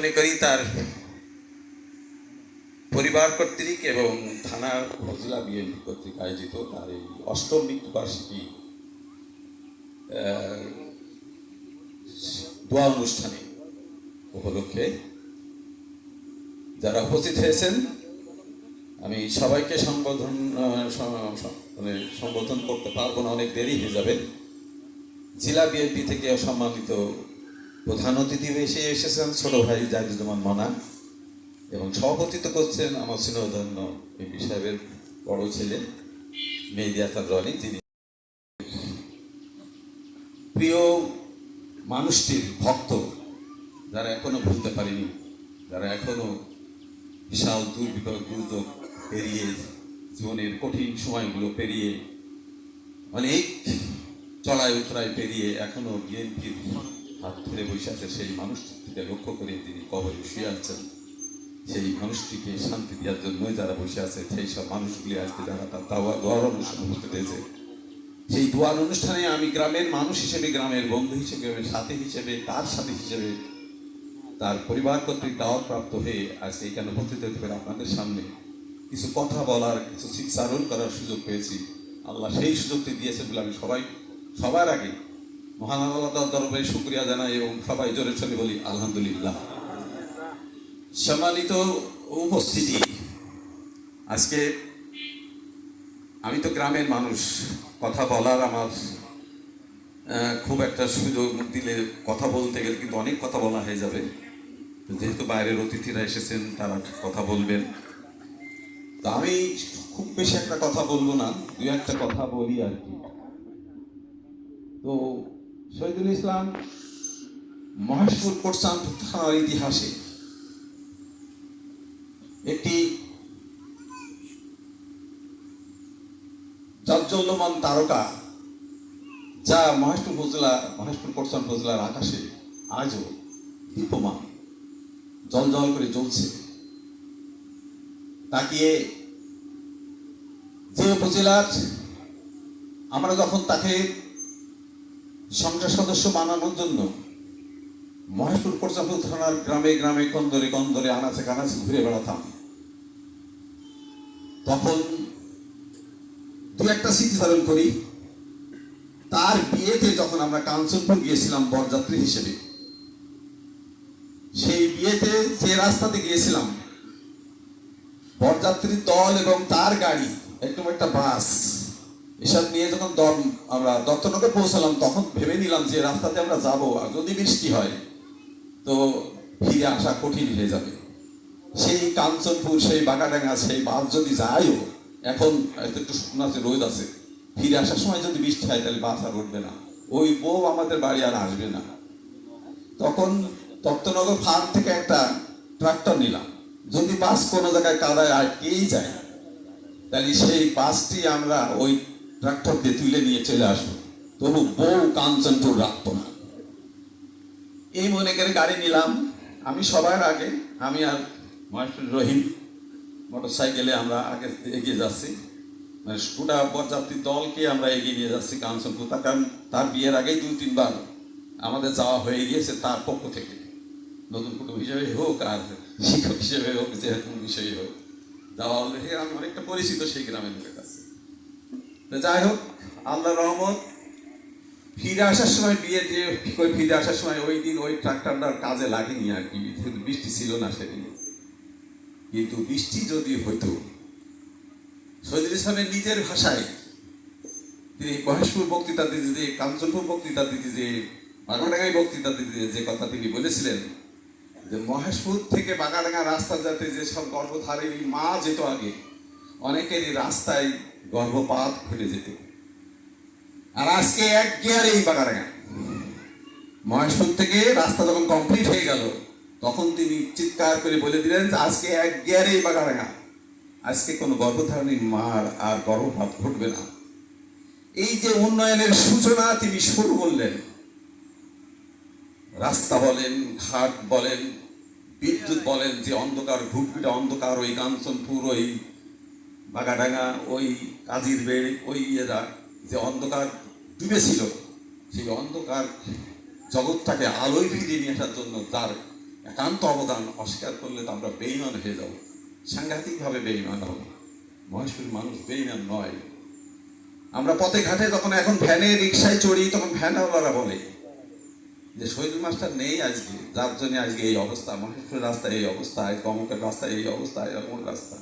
মনে করি তার পরিবার কর্তৃক এবং থানা উপজেলা বিএনপি কর্তৃক আয়োজিত তার এই অষ্টম মৃত্যুবার্ষিকী দোয়া অনুষ্ঠানে উপলক্ষে যারা উপস্থিত হয়েছেন, আমি সবাইকে সম্বোধন মানে সম্বোধন করতে পারব না, অনেক দেরি হয়ে যাবে। জেলা বিএনপি থেকে সম্মানিত প্রধান অতিথি এসে এসেছেন, ছোট ভাই জাহিদুজ্জামান মনা। এবং সভাপতিত্ব করছেন আমার স্নেহধন্য এমপি সাহেবের বড় ছেলে, মেহেদি হাসান রনি যিনি প্রিয় মানুষটির ভক্ত যারা এখনও ভুলতে পারেনি, যারা এখনও বিশাল দুর্বিপাক দুর্যোগ পেরিয়ে জীবনের কঠিন সময়গুলো পেরিয়ে অনেক চড়াই উতরাই পেরিয়ে এখনও বিএনপির হাত ধরে বসে আছে সেই মানুষটিকে লক্ষ্য করে তিনি কবরে শুয়ে আছেন। সেই মানুষটিকে শান্তি দেওয়ার জন্যই যারা বসে আছে, সেই সব মানুষগুলি আজকে যারা তার দাওয়া, দোয়ার অনুষ্ঠান উপস্থিত হয়েছে সেই দোয়ার অনুষ্ঠানে আমি গ্রামের মানুষ হিসেবে, গ্রামের বন্ধু হিসেবে, সাথী হিসেবে, তার সাথী হিসেবে, তার পরিবার কর্তৃক দাওয়াত প্রাপ্ত হয়ে আজকে এখানে উপস্থিত হতে পারে আপনাদের সামনে কিছু কথা বলার, কিছু শিক্ষারণ করার সুযোগ পেয়েছি। আল্লাহ সেই সুযোগটি দিয়েছে বলে আমি সবাই, সবার আগে মহান আল্লাহ দরবারে শুক্রিয়া জানাই এবং সবাই জোরে সঙ্গে বলি, আলহামদুলিল্লাহ। সম্মানিত উপস্থিতি, আজকে আমি তো গ্রামের মানুষ, কথা বলার আমার খুব একটা সুযোগ দিলে কথা বলতে গেলে কিন্তু অনেক কথা বলা হয়ে যাবে। যেহেতু বাইরের অতিথিরা এসেছেন, তারা কথা বলবেন। তো আমি খুব বেশি একটা কথা বলব না দু একটা কথা বলি আর কি। তো শহীদুল ইসলাম মহেশপুর কোটসান থানার ইতিহাসে একটি জাজ্জল্যমান তারকা যা মহেশপুর উপজেলা, মহেশপুর কোটসান উপজেলার আকাশে আজও দীপমান জল জল করে জ্বলছে। তাকিয়ে যে উপজেলার, আমরা যখন তাকে সংসদ সদস্য বানানোর জন্য মহেশপুর কোটসাপুর থানার গ্রামে গ্রামে কন্দরে কন্দরে আনাচে কানাচে ঘুরে বেড়াতাম। তখন দু একটা স্মৃতিচারণ করি। তার বিয়েতে যখন আমরা কাঞ্চনপুর গিয়েছিলাম বরযাত্রী হিসেবে, সেই বিয়েতে যে রাস্তাতে গিয়েছিলাম, বরযাত্রীর দল এবং তার গাড়ি, একদম একটা বাস এসব নিয়ে যখন দম, আমরা দত্তনগর পৌঁছালাম, তখন ভেবে নিলাম যে রাস্তাতে আমরা যাব আর যদি বৃষ্টি হয়, তো ফিরে আসা কঠিন হয়ে যাবে। সেই কাঞ্চনপুর, সেই বাগাডাঙ্গা, সেই বাস যদি যায়ও, এখন একটু শুকনো আছে, রোদ আছে। ফিরে আসার সময় যদি বৃষ্টি হয়, তাহলে বাস আর উঠবে না। ওই বউ আমাদের বাড়ি আর আসবে না। তখন দত্তনগর ফার্ম থেকে একটা ট্রাক্টর নিলাম। যদি বাস কোনো জায়গায় কাদায় আটকেই যায়, তাহলে সেই বাসটি আমরা ওই দিয়ে তুলে নিয়ে চলে আসব। তবু বউ কাঞ্চনপুর রাখতো না। এই মনে করে গাড়ি নিলাম। আমি সবার আগে, আমি আর মাস্টার রহিম মোটর সাইকেলে আমরা আগে এগিয়ে যাচ্ছি। মানে গোটা বরযাত্রীর দলকে আমরা এগিয়ে নিয়ে যাচ্ছি কাঞ্চনপুর তার কারণ তার বিয়ের আগেই দুই তিনবার আমাদের যাওয়া হয়ে গিয়েছে তার পক্ষ থেকে। নতুন কুটুম হিসেবে হোক আর শিক্ষক হিসেবে হোক, যে কোনো বিষয়ে হোক। যাওয়া অলরেডি আমি অনেকটা পরিচিত সেই গ্রামের লোকের কাছে। তো যাই হোক, আল্লাহ রহমত, ফিরে আসার সময় বিয়ে দিয়ে ওই ফিরে আসার সময় ওই দিন ওই ট্রাক্টরটার কাজে লাগেনি আর কি, শুধু বৃষ্টি ছিল না সেদিন। কিন্তু বৃষ্টি যদি হতো শহীদুল ইসলামের নিজের ভাষায় তিনি মহেশপুর বক্তৃতা দিতে যে, কাঞ্চনপুর বক্তৃতা দিতে যে বাগাডাঙ্গাই বক্তৃতা দিতে যে কথা তিনি বলেছিলেন, যে মহেশপুর থেকে বাগাডাঙ্গা রাস্তা যাতে যে সব গর্ভধারিণী মা যেত আগে, অনেকেরই রাস্তায় গর্ভপাত ঘটে যেত। আর আজকে এক গিয়ারেই বাগাডাঙ্গা মহেশপুর থেকে রাস্তা যখন কমপ্লিট হয়ে গেল, তখন তিনি চিৎকার করে বলে দিলেন আজকে এক গিয়ারেই বাগাডাঙ্গা আজকে কোনো গর্ভধারণী মার আর গর্ভপাত ঘটবে না। এই যে উন্নয়নের সূচনা তিনি শুরু করলেন। রাস্তা বলেন, ঘাট বলেন, বিদ্যুৎ বলেন, যে অন্ধকার ঘুটপিটা অন্ধকার, ওই কাঞ্চনপুর ওই বাগাডাঙ্গা ওই কাজির বেড়, ওই ইয়েরা যে অন্ধকার ডুবেছিল সেই অন্ধকার জগৎটাকে আলোয় ফিরিয়ে নিয়ে আসার জন্য তার একান্ত অবদান অস্বীকার করলে তো আমরা বেইমান হয়ে যাব, সাংঘাতিকভাবে বেইমান হব। মহেশপুর মানুষ বেইমান নয়। আমরা পথে ঘাটে তখন এখন ভ্যানে রিক্সায় চড়ি, তখন ভ্যানওয়ালারা বলে যে, শহীদ মাস্টার নেই আজকে, যার জন্য আজকে এই অবস্থা মহেশপুরের রাস্তায় এই অবস্থা আজকে অমুকের রাস্তায় এই অবস্থা অমুক রাস্তা।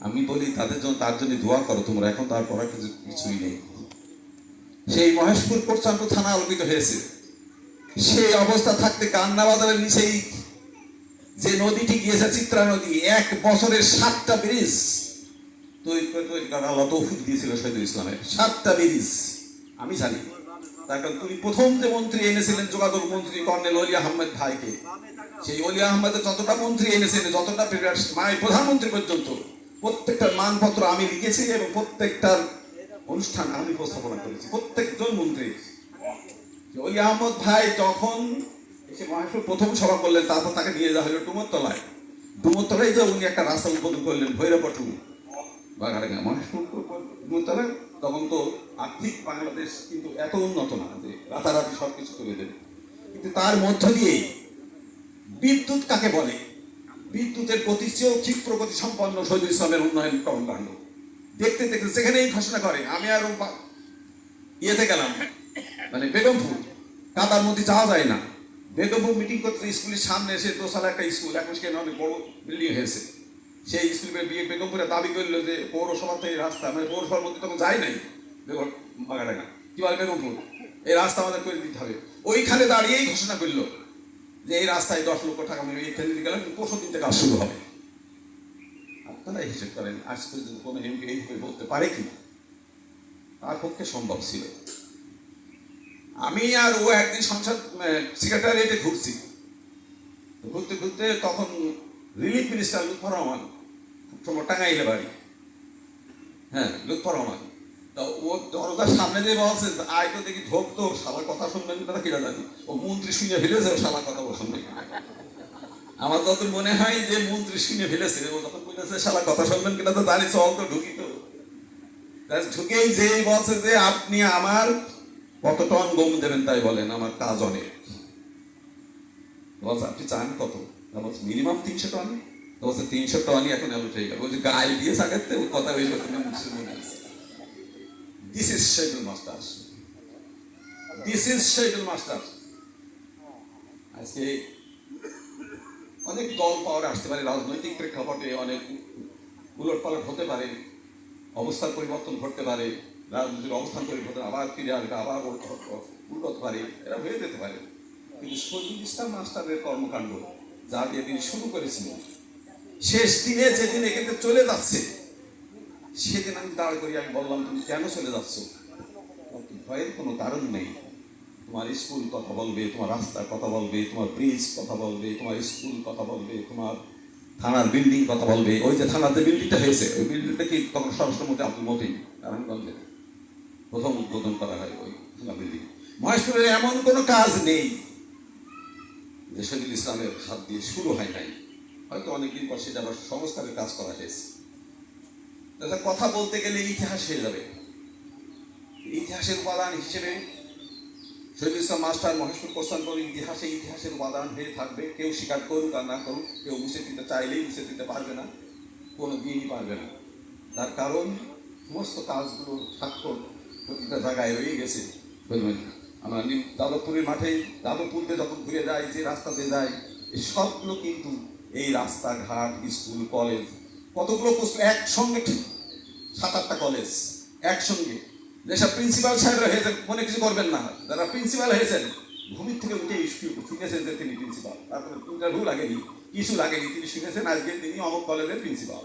আমি বলি, তাদের জন্য, তার জন্য দোয়া করো, তোমরা এখন তার করার কিছু, কিছুই নেই। সেই মহেশপুর প্রচণ্ড থানা আলোকিত হয়েছে। সেই অবস্থা থাকতে কান্না বাজারের নিচেই যে নদীটি গিয়েছে, চিত্রা নদী, এক বছরের সাতটা ব্রিজ তৈরি করে, তৈরি করা আল্লাহ তৌফিক দিয়েছিল শহীদুল ইসলামের। সাতটা ব্রিজ, আমি জানি। তার কারণ তুমি প্রথম যে মন্ত্রী এনেছিলেন, যোগাযোগ মন্ত্রী কর্নেল অলি আহমেদ ভাইকে, সেই অলি আহমেদের যতটা মন্ত্রী এনেছিলেন, যতটা মায়ের প্রধানমন্ত্রী পর্যন্ত প্রত্যেকটার মানপত্র আমি লিখেছি এবং প্রত্যেকটার অনুষ্ঠান আমি উপস্থাপনা করেছি। প্রত্যেকজন মন্ত্রী ওই আহমদ ভাই যখন এসে প্রথম সভা করলেন, তারপর তাকে নিয়ে যাওয়া হলো ডুমরতলায়। ডুমরতলায় যে উনি একটা রাস্তা উদ্বোধন করলেন ভৈরবটু বাগাড়াঙ্গা মহেশপুর তখন তো আর্থিক বাংলাদেশ কিন্তু এত উন্নত না যে রাতারাতি সব কিছু করে দেবে। কিন্তু তার মধ্য দিয়ে বিদ্যুৎ কাকে বলে? বিদ্যুতের প্রতি চেয়েও ঠিক প্রগতি সম্পন্ন শহীদুল ইসলামের উন্নয়ন কর্মকাণ্ড। দেখতে দেখতে সেখানেই ঘোষণা করে, আমি আরও ইয়েতে গেলাম মানে বেগমপুর। কাদার মধ্যে যাওয়া যায় না। বেগমপুর মিটিং করতে স্কুলের সামনে এসে দোসালা একটা স্কুল, এখন সেখানে অনেক বড় বিল্ডিং হয়েছে। সেই স্কুলের বিয়ে বেগমপুরে দাবি করল যে পৌরসভা থেকে রাস্তা মানে পৌরসভার মধ্যে তখন যায় নাই বেগম বাগাডাঙ্গা। কি বলে বেগমপুর? এই রাস্তা আমাদের করে দিতে হবে। ওইখানে দাঁড়িয়েই ঘোষণা করল। যে এই রাস্তায় দশ লক্ষ টাকা এখানে দিতে গেলাম পরশু দিন থেকে কাজ শুরু হবে। আপনারা হিসেব করেন, আজ পর্যন্ত কোনো এমপি এইভাবে বলতে পারে কি তার পক্ষে সম্ভব ছিল। আমি আর ও একদিন সংসদ সেক্রেটারিয়েটে ঘুরছি। ঘুরতে ঘুরতে তখন রিলিফ মিনিস্টার লুৎফর রহমান টাঙ্গাইলে বাড়ি। হ্যাঁ লুৎফর রহমান। আমার মনে হয় যে মন্ত্রী শুনে ফেলেছে, ও যখন বলেছে শালা কথা শুনবেন কিনা তো ঢুকেই যেই বলছে যে, আপনি আমার কত টন গম দেবেন তাই বলেন, আমার কাজ অনেক বলছে, আপনি চান কত? বলছে, মিনিমাম তিনশো টন বলছে, তিনশো টনই এখন এলো ঠিক আছে বলছে গায়ে দিয়ে সাকাতে কথা মনে আছে this is Shahidul master this is Shahidul master আজকে অনেক দল পাওয়ার আসতে পারে, রাজনৈতিক প্রেক্ষাপটে অনেক উলট পালট হতে পারে, অবস্থার পরিবর্তন ঘটতে পারে রাজনৈতিক অবস্থান পরিবর্তন আবার ফিরে আসবে, আবার হতে পারে, এরা হয়ে যেতে পারে। কিন্তু শহীদুল ইসলাম মাস্টারের কর্মকাণ্ড, যা দিয়ে তিনি শুরু করেছিলেন শেষ দিনে যেদিন এখানে চলে যাচ্ছে সেদিন আমি দাঁড় করি আমি বললাম, তুমি কেন চলে যাচ্ছ? ভয়ের কোনো কারণ নেই। তোমার স্কুল কথা বলবে, তোমার রাস্তার কথা বলবে, তোমার ব্রিজ কথা বলবে, তোমার স্কুল কথা বলবে, তোমার থানার বিল্ডিং কথা বলবে। ওই যে থানার যে বিল্ডিংটা হয়েছে, ওই বিল্ডিংটা কি তখন স্বরাষ্ট্রমন্ত্রী আব্দুল মতিন নারায়ণগঞ্জে। প্রথম উদ্বোধন করা হয় ওই থানা বিল্ডিং মহেশপুরের এমন কোনো কাজ নেই। যে শহীদুল ইসলামের হাত দিয়ে শুরু হয় নাই। হয়তো অনেকদিন পর সেটা আবার সংস্কারের কাজ করা হয়েছে। কথা বলতে গেলে ইতিহাস হয়ে যাবে। ইতিহাসের উপাদান হিসেবে শহীদুল ইসলাম মাস্টার মহেশপুর প্রস্থানপুর ইতিহাসে ইতিহাসের উপাদান হয়ে থাকবে। কেউ স্বীকার করুক আর না করুক, কেউ মুছে দিতে চাইলেই মুছে দিতে পারবে না, কোনো দিনই পারবে না। তার কারণ, সমস্ত কাজগুলো স্বাক্ষর প্রতিটা জায়গায় রয়ে গেছে। আমরা যাদবপুরের মাঠে যাদবপুরতে যখন ঘুরে যাই, যে রাস্তাতে যাই সবগুলো কিন্তু এই রাস্তাঘাট, স্কুল, কলেজ কতগুলো প্রশ্ন? একসঙ্গে সাত আটটা কলেজ একসঙ্গে। যেসব প্রিন্সিপাল সাহেবরা হয়েছেন, মনে কিছু করবেন না। যারা প্রিন্সিপাল হয়েছেন, ভূমির থেকে উঠে শুনেছেন যে তিনি প্রিন্সিপাল তারপরে ইন্টারভিউ লাগেনি, কিছু লাগেনি, তিনি শুনেছেন আজকে তিনি অমুক কলেজের প্রিন্সিপাল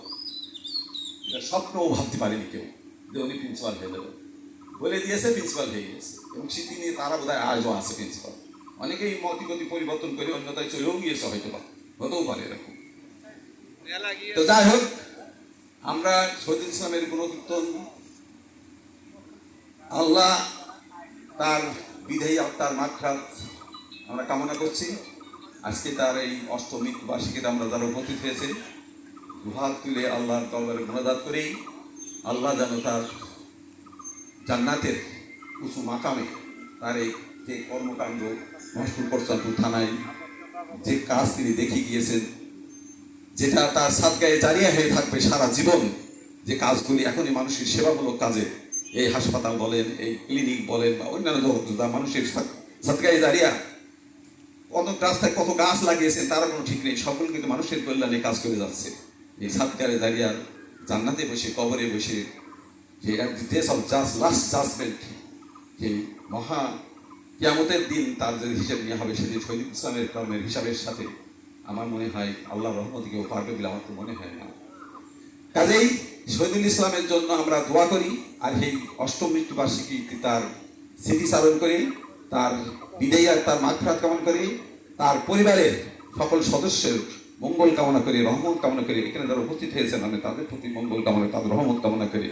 স্বপ্নও ভাবতে পারেনি কেউ যে উনি প্রিন্সিপাল হয়ে যাবেন। বলে দিয়েছে প্রিন্সিপাল হয়ে গেছে। এবং সে তিনি তারা বোধহয় আজও আছে প্রিন্সিপাল অনেকেই মতিগতি পরিবর্তন করে অন্যতায় চলেও গিয়েছে হয়তো বা হতেও পারে এরকম। তো যাই হোক, আমরা শহীদুল ইসলামের গুণকীর্তন, আল্লাহ তার বিধেয় আত্মার মাখরাত আমরা কামনা করছি। আজকে তার এই অষ্টমী বার্ষিকীতে আমরা যারা উপস্থিত হয়েছে। দুহাত তুলে আল্লাহর দরবারে গুণাদাত করেই আল্লাহ যেন তার জান্নাতের উঁচু মাকামে তার এই যে কর্মকাণ্ড মহেশপুর পশ্চানপুর থানায় যে কাজ তিনি দেখে গিয়েছেন যেটা তার সাদগায়ে জারিয়া হয়ে থাকবে সারা জীবন, যে কাজগুলি এখনই মানুষের সেবামূলক কাজে, এই হাসপাতাল বলেন, এই ক্লিনিক বলেন, বা অন্যান্য যা মানুষের সাদ- সাদগায়ে জারিয়া কত রাস্তায় কত গাছ লাগিয়েছেন, তারা কোনো ঠিক নেই। সকল কিন্তু মানুষের কল্যাণে কাজ করে যাচ্ছে। এই সাদগায়ে জারিয়া জান্নাতে বসে, কবরে বসে, যে days of just last judgement, যে মহা কিয়ামতের দিন তার যে হিসেব নেওয়া হবে সেদিন শহীদ ইসলামের কর্মের হিসাবের সাথে আমার মনে হয় আল্লাহ রহমতে কেউ পারবে বলে আমার তো মনে হয় না। কাজেই শহীদুল ইসলামের জন্য আমরা দোয়া করি আর সেই অষ্টম মৃত্যুবার্ষিকী তার স্মৃতি স্মৃতিচারণ করি, তার বিদায় আর তার মাঘরাত কামনা করি, তার পরিবারের সকল সদস্যের মঙ্গল কামনা করি, রহমত কামনা করি। এখানে যারা উপস্থিত হয়েছেন, আমি তাদের প্রতি মঙ্গল কামনা, তাদের রহমত কামনা করি।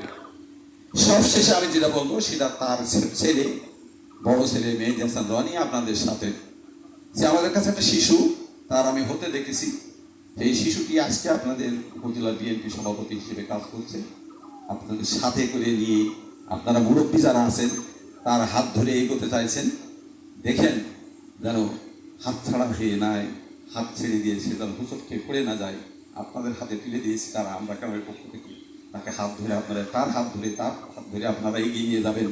সবশেষে আমি যেটা বলব, সেটা তার ছেলে, বড় ছেলে মেয়ে হাসান রনি আপনাদের সাথে। যে আমাদের কাছে একটা শিশু। তার আমি হতে দেখেছি। এই শিশুটি আজকে আপনাদের উপজেলা বিএনপি সভাপতি হিসেবে কাজ করছে। আপনাদের সাথে করে নিয়ে আপনারা মুরব্বী যারা আছেন, তার হাত ধরে এগোতে চাইছেন। দেখেন যেন হাত ছাড়া হয়ে নাই, হাত ছেড়ে দিয়ে সে যেন খেয়ে পড়ে না যায়। আপনাদের হাতে তুলে দিয়েছি তারা, আমরা গ্রামের পক্ষ থেকে। তাকে হাত ধরে আপনারা, তার হাত ধরে, তার হাত ধরে আপনারা এগিয়ে নিয়ে যাবেন।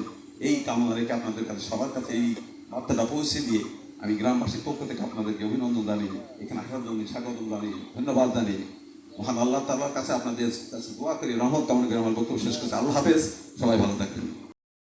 এই কামনা রেখে আপনাদের কাছে সবার কাছে এই বার্তাটা পৌঁছে দিয়ে আমি গ্রামবাসীর পক্ষ থেকে আপনাদেরকে অভিনন্দন জানিয়ে, এখানে আসার জন্য স্বাগত জানিয়ে, ধন্যবাদ জানিয়ে, মহান আল্লাহ তাআলার কাছে আপনাদের কাছে দোয়া করি, রহমত কামনা করে, আমার বক্তব্য শেষ করছে। আল্লাহ হাফেজ। সবাই ভালো থাকবেন।